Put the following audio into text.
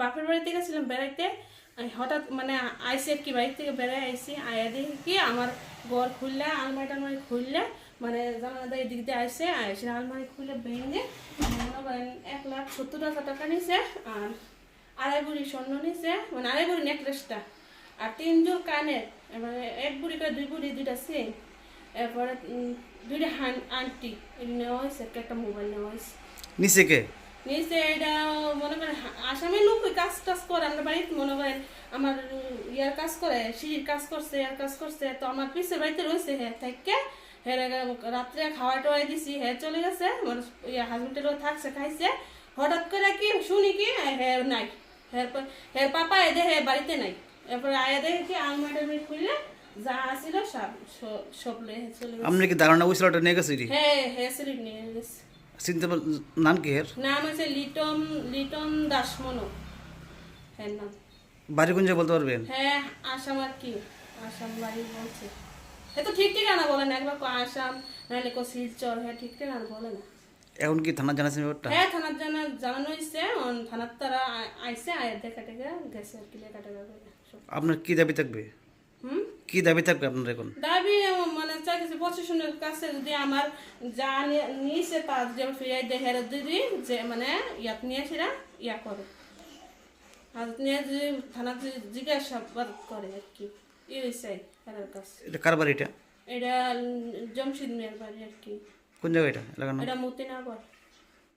বাপের বাড়িতে গেছিলাম বেড়াইতে আমি হঠাৎ মানে আইসি আর কি বাড়ি থেকে বেড়াই আইসি, আয়া দেখি আমার ঘর খুললে, আলমারি টালমারি খুললে মানে জানালা এদিক দিয়ে আইসে আইসে আলমারি খুলে ভেঙে এক লাখ সত্তর হাজার টাকা নিছে, আর আড়াই বুড়ি স্বর্ণ নিছে মানে আড়াই বুড়ি নেকলেসটা, আর তিন জোর কানের এবারে এক বুড়ি করে দুই বুড়ি দুইটা সেম, এরপরে দুইটা আন্টি নেওয়া হয়েছে, একটা মোবাইল নেওয়া হয়েছে। নিচে কে? নিচে এটা মনে করেন আসামি লোক ওই কাজ টাজ করে আমরা বাড়িতে মনে করেন আমার ইয়ার কাজ করে সিঁড়ির কাজ করছে ইয়ার কাজ করছে তো আমার পিছের বাড়িতে রয়েছে হ্যাঁ থেকে হ্যাঁ রাত্রে খাওয়া টাওয়াই দিছি হ্যাঁ চলে গেছে মানে ইয়া হাজবেন্ডেরও থাকছে খাইছে হঠাৎ করে কি শুনি কি হ্যাঁ নাই হ্যাঁ হ্যাঁ পাপা এদে হ্যাঁ বাড়িতে নাই এরপরে আয়া দেখে কি আলমারি খুললে যা আসিল সব সব- লয়ে চলে আপনি কি দাঁড়ানো বসছিল ওটা নিয়ে গেছে হ্যাঁ হ্যাঁ সিলিপ নিয়ে গেছে। চিনতে পার- নাম কি এর? নাম আছে লিটন লিটন দাসমনো হ্যাঁ নাম। বাড়ি কোন বলতে পারবেন? হ্যাঁ আসাম আর কি। আসাম বাড়ি বলছে। এ তো ঠিক ঠিকানা বলে না একবার কো আসাম নাহলে কো শিলচর হ্যাঁ ঠিক ঠিকানা বলে না। এখন কি থানা জানাচ্ছেন ব্যাপারটা? হ্যাঁ থানার জানা জানানো হয়েছে থানার তারা আ- আইসে আয়ের দেখা টেকা গেছে আর কি লেখা টেকা আপনার কি দাবি থাকবে? হুম? কি দাবি থাকবে আপনার এখন দাবি আমার মানে চাইছে প্রশাসনের কাছে যদি আমার যা নিয়েছে তার যে ফিরাই দেয় হেরত দিদি যে মানে ইয়াত নিয়ে সেটা ইয়া করে। আর নিয়ে যদি থানা জিজ্ঞাসাবাদ করে আর কি ই হয়েছে কাছে। এটা কার বাড়ি এটা? জমশেদ মেয়ের বাড়ি আর কি। কোন জায়গায় এটা? নাম? এটা মতিনগর।